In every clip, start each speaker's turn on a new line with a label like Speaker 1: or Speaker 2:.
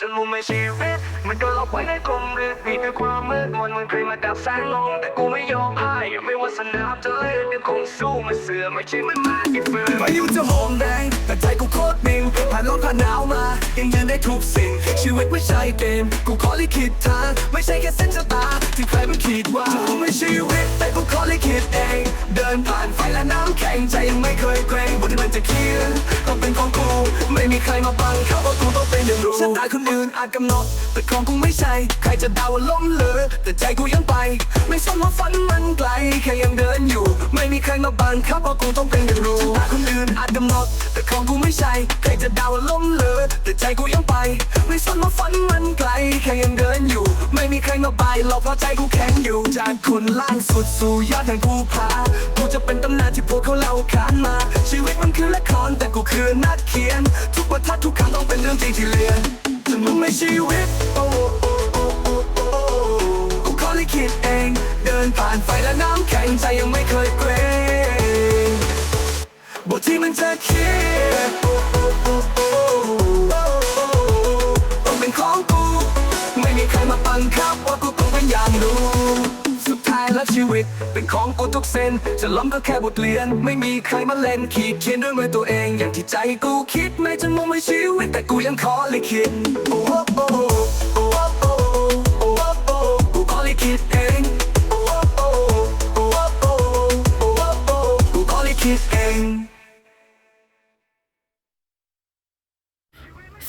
Speaker 1: จะรู้ไหมชีวิตมันโดนล็อกไว้ในกลมลึกมีแต่ความมืดมนมันเคยมาดับแสงลงแต่กูไม่ยอมพ่ายไม่ว่าสนามจะเลือกยังคงสู้มาเสือไม่ใช่มันมากี่เฟือ
Speaker 2: อายุจะหอมแดงแต่ใจกูโคตรนิ่งผ่านร้อนผ่านหนาวมายังยืนได้ทุกสิ่ง ชีวิตไม่ใช่เกมกูขอลิขิตทางไม่ใช่แค่เส้นชะตา ที่ใครมันคิดว่าจะไม่ชีวิตแต่กูขอลิขิตเอง เดินผ่านไฟและน้ำแข็งใจยังไม่เคยเกรงบทที่มันจะเขียนต้องเป็นของกูไม่มีใครมาบังคับ ว่ากูต้องเป็นอย่างรู้ชะตาคนอื่นอาจกำหนด แต่ของกูไม่ใช่ ใครจะเดาว่าล้มเหลอแต่ใจกูยังไป ไม่สนว่าฝันมันไกล แค่ยังเดินอยู่ ไม่มีใครมาบังคับว่ากูต้องเป็นอย่างรู้ชะตาคนอื่นอาจกำหนด แต่ของกูไม่ใช่ ใครจะเดาว่าล้มเหลอแต่ใจกูยังไป ไม่สนว่าฝันมันไกล แค่ยังเดินอยู่ ไม่มีใครมาบายหรอกเพราะใจกูแข็งอยู่ จากคนล่างสุดสู่ยอดแห่งภูผา กูจะเป็นตำนานที่พวกเขาเล่าขานมา ชีวิตมันคือละครแต่กูคือนักเขียน ชีวิตโอ้โอ้โอ้โอ้โอ้กูขอลิขิตเอง เดินผ่านไฟและน้ำแข็งใจยังไม่เคยเกรงบทที่มันจะเขียนโอ้โอ้โอ้โอ้ต้องเป็นของกู ไม่มีใครมาบังคับว่ากูต้องเป็นอย่างรู้ิต เป็นของกูทุกเซน จะล้มก็แค่บทเรียน ไม่มีใครมาเล่นขีดเขียนด้วยมือตัวเอง อย่างที่ใจกูคิดไม่จะมุ่งไม่ชีวิต แต่กูยังขอลิขิตโอ้โหโอ้โหโอ้โหกูขอลิขิตเองโอ้โหโอ้โหโอ้โหกูขอลิขิตเอง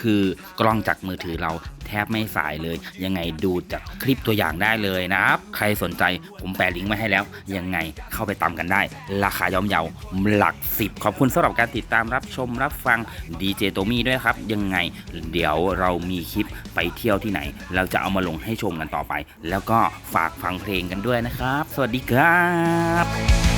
Speaker 3: คือกล้องจากมือถือเราแทบไม่สายเลย ยังไงดูจากคลิปตัวอย่างได้เลยนะครับ ใครสนใจผมแปะลิงก์มาให้แล้ว ยังไงเข้าไปตามกันได้ ราคาย่อมเยาหลักสิบขอบคุณสำหรับการติดตามรับชมรับฟังดีเจโตมี่ด้วยครับ ยังไงเดี๋ยวเรามีคลิปไปเที่ยวที่ไหน เราจะเอามาลงให้ชมกันต่อไป แล้วก็ฝากฟังเพลงกันด้วยนะครับ สวัสดีครับ